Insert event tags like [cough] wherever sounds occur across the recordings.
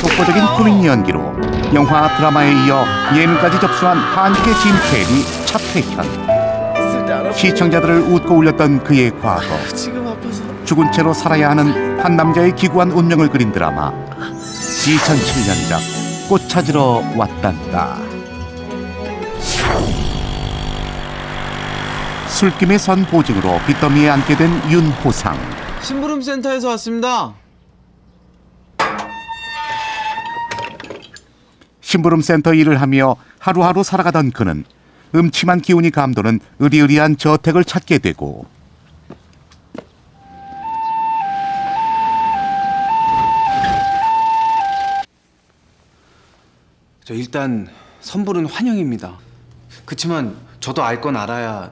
독보적인 코믹 연기로 영화 드라마에 이어 예능까지 접수한 한국의 짐캐리 차태현. 시청자들을 웃고 울렸던 그의 과거. 죽은 채로 살아야 하는 한 남자의 기구한 운명을 그린 드라마. 2007년작 꽃 찾으러 왔단다. 술김에 선 보증으로 빚더미에 앉게 된 윤호상. 심부름 센터에서 왔습니다. 심부름 센터 일을 하며 하루하루 살아가던 그는 음침한 기운이 감도는 으리으리한 저택을 찾게 되고 저 일단 선불은 환영입니다. 그치만 저도 알 건 알아야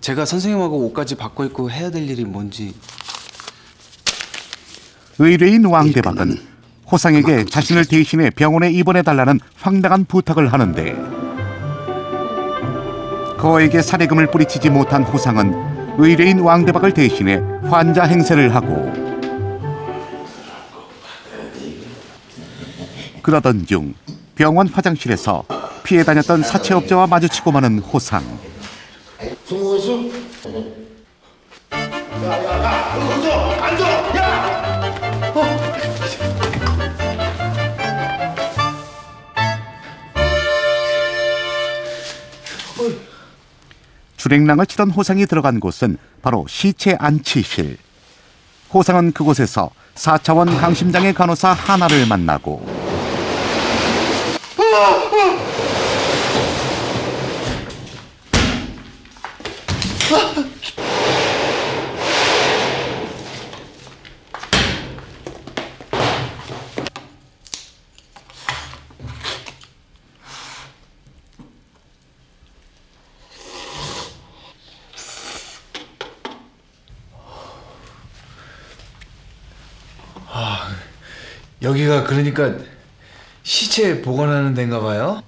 제가 선생님하고 옷까지 바꿔 입고 해야 될 일이 뭔지 의뢰인 왕대박은 호상에게 자신을 대신해 병원에 입원해 달라는 황당한 부탁을 하는데 거에게 사례금을 뿌리치지 못한 호상은 의뢰인 왕대박을 대신해 환자 행세를 하고 그러던 중 병원 화장실에서 피해 다녔던 사채업자와 마주치고 마는 호상. 성공했어? 주랭랑을 치던 호상이 들어간 곳은 바로 시체 안치실. 호상은 그곳에서 4차원 강심장의 간호사 하나를 만나고 여기가 그러니까 시체 보관하는 데인가 봐요?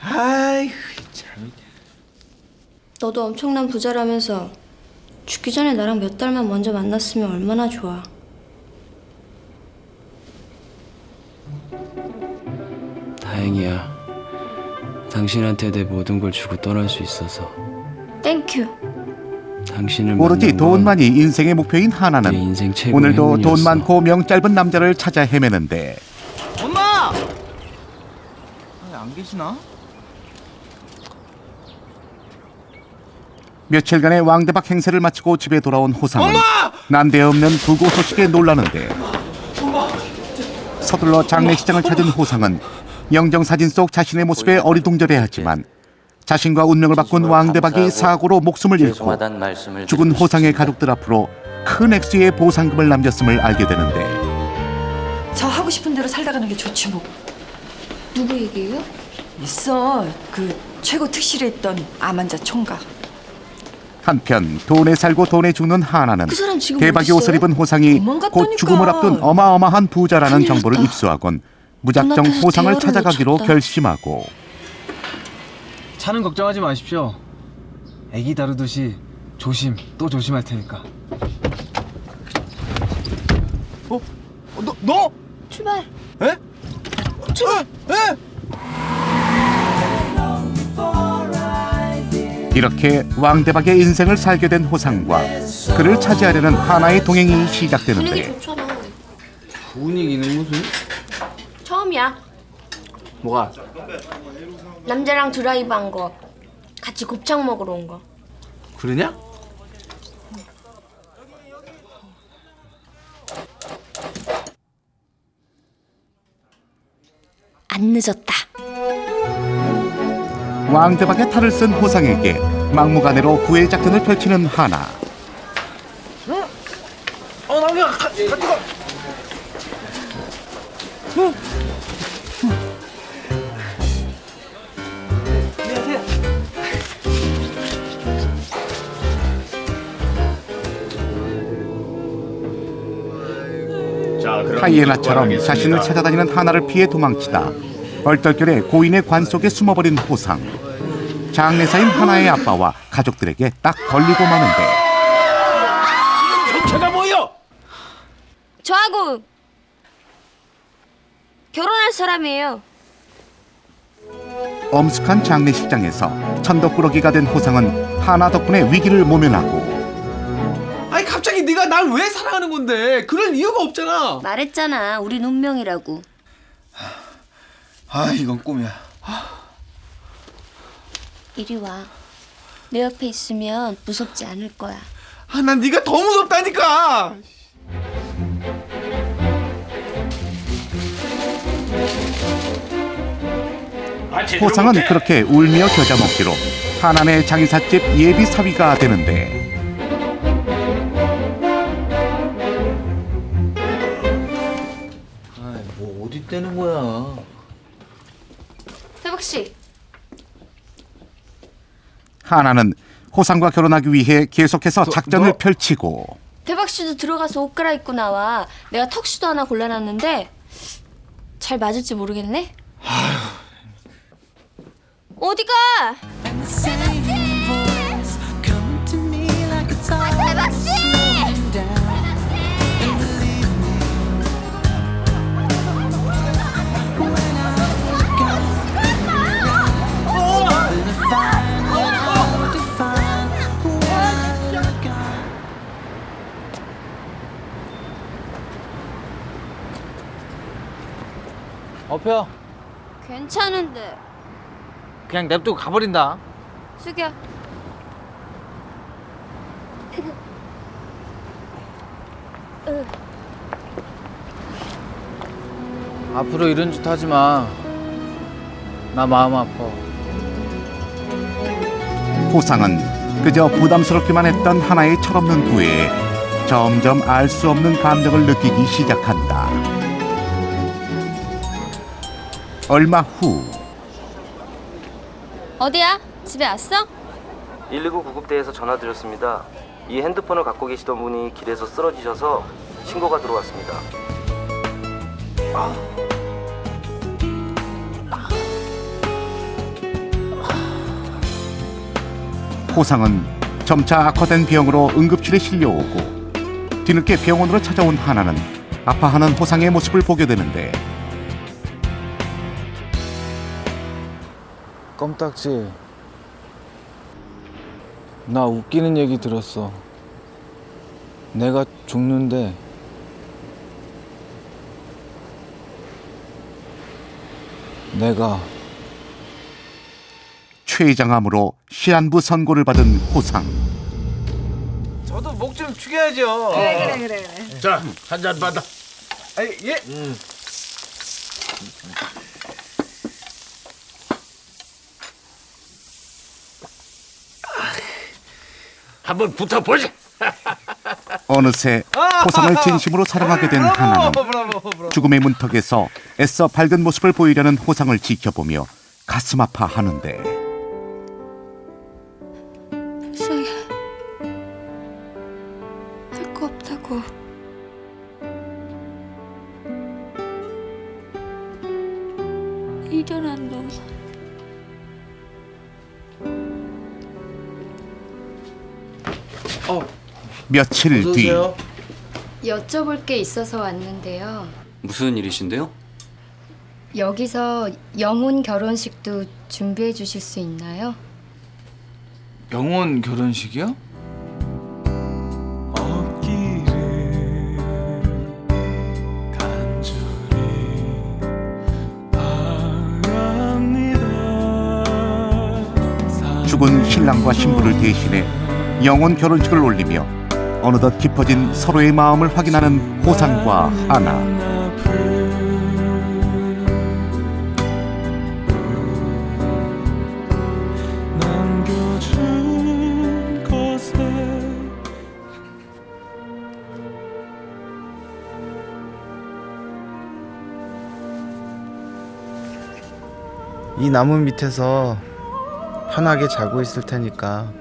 아이 참. 너도 엄청난 부자라면서 죽기 전에 나랑 몇 달만 먼저 만났으면 얼마나 좋아. 다행이야. 당신한테 내 모든 걸 주고 떠날 수 있어서. 땡큐. 당신을 오로지 만난 건 돈만이 인생의 목표인 내 하나는 인생 오늘도 돈 행운이었어. 많고 명 짧은 남자를 찾아 헤매는데 엄마! 아니, 안 계시나? 며칠간의 왕대박 행세를 마치고 집에 돌아온 호상은 난데없는 부고 소식에 놀라는데 서둘러 장례식장을 찾은 호상은 영정 사진 속 자신의 모습에 어리둥절해하지만 자신과 운명을 바꾼 왕대박이 사고로 목숨을 잃고 죽은 호상의. 가족들 앞으로 큰 액수의 보상금을 남겼음을 알게 되는데 저 하고 싶은 대로 살다 가는 게 좋지 뭐. 누구 얘기예요? 있어. 그 최고 특실에 있던 암환자 총각. 한편 돈에 살고 돈에 죽는 하나는 그 사람 지금 대박의 어딨어요? 옷을 입은 호상이 도망갔다니까. 곧 죽음을 앞둔 어마어마한 부자라는 큰일 정보를 났다. 입수하곤 무작정 앞에서 대화를 찾아가기로 놓쳤다. 결심하고 차는 걱정하지 마십시오. 애기 다루듯이 조심 또 조심할 테니까. 어? 어, 너 너? 출발. 에? 출발! 에? 이렇게 왕대박의 인생을 살게 된 호상과 그를 차지하려는 하나의 동행이 시작되는데 좋잖아. 분위기는 무슨? 처음이야. 뭐가? 남자랑 드라이브 한 거. 같이 곱창 먹으러 온 거. 그러냐? 안 늦었다. 왕대박의 탈을 쓴 호상에게 막무가내로 구애 작전을 펼치는 하나 어, 나무야, 가, 가 하이에나처럼 자신을 찾아다니는 하나를 피해 도망치다 얼떨결에 고인의 관 속에 숨어버린 호상. 장례사인 하나의 아빠와 가족들에게 딱 걸리고 마는데. 뭐여? 저하고 결혼할 사람이에요. 엄숙한 장례식장에서 천덕꾸러기가 된 호상은 하나 덕분에 위기를 모면하고 아니 갑자기 네가 날 왜 사랑하는 건데? 그럴 이유가 없잖아. 말했잖아. 우린 운명이라고. 아 이건 꿈이야. 이리 와. 내 옆에 있으면 무섭지 않을 거야. 아 난 네가 더 무섭다니까. 호상은 그렇게 울며 겨자 먹기로 하남의 장의사집 예비 사위가 되는데 뭐 어디 떼는 거야? 태박 씨. 하나는 호상과 결혼하기 위해 계속해서 작전을 너- 펼치고 태박 씨도 들어가서 옷 갈아입고 나와. 내가 턱시도 하나 골라놨는데 잘 맞을지 모르겠네. 어펴 괜찮은데. 그냥 냅두고 가버린다. 숙여. 앞으로 이런 짓 하지 마. 나 마음 아파. 호상은 그저 부담스럽기만 했던 하나의 철없는 구애에 점점 알 수 없는 감정을 느끼기 시작한다. 얼마 후 어디야? 집에 왔어? 119 구급대에서 전화 드렸습니다. 이 핸드폰을 갖고 계시던 분이 길에서 쓰러지셔서 신고가 들어왔습니다. 호상은 점차 악화된 병으로 응급실에 실려오고 뒤늦게 병원으로 찾아온 하나는 아파하는 호상의 모습을 보게 되는데 껌딱지. 나 웃기는 얘기 들었어. 내가 죽는데 내가 췌장암으로 시한부 선고를 받은 호상 저도 목 좀 축여야죠. 그래 그래 그래. 자, 한 잔 받아. 아니 예. 한번 붙어보자. [laughs] 어느새 호상을 [laughs] 진심으로 사랑하게 된 하나는 죽음의 문턱에서 애써 밝은 모습을 보이려는 호상을 지켜보며 가슴 아파하는데 며칠 뒤 여쭤볼 게 있어서 왔는데요. 무슨 일이신데요? 여기서 영혼 결혼식도 준비해 주실 수 있나요? 영혼 결혼식이요? 죽은 신랑과 신부를 대신해 영혼 결혼식을 올리며 어느덧 깊어진 서로의 마음을 확인하는 호상과 하나. 이 나무 밑에서 편하게 자고 있을 테니까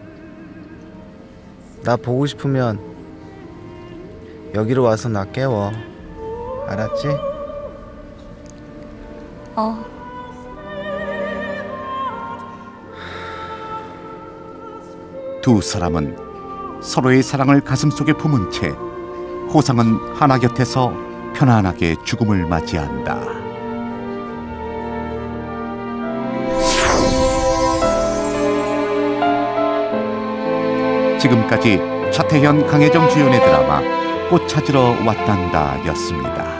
나 보고 싶으면 여기로 와서 나 깨워 알았지? 어. 두 사람은 서로의 사랑을 가슴속에 품은 채 호상은 하나 곁에서 편안하게 죽음을 맞이한다. 지금까지 차태현 강혜정 주연의 드라마 꽃 찾으러 왔단다 였습니다.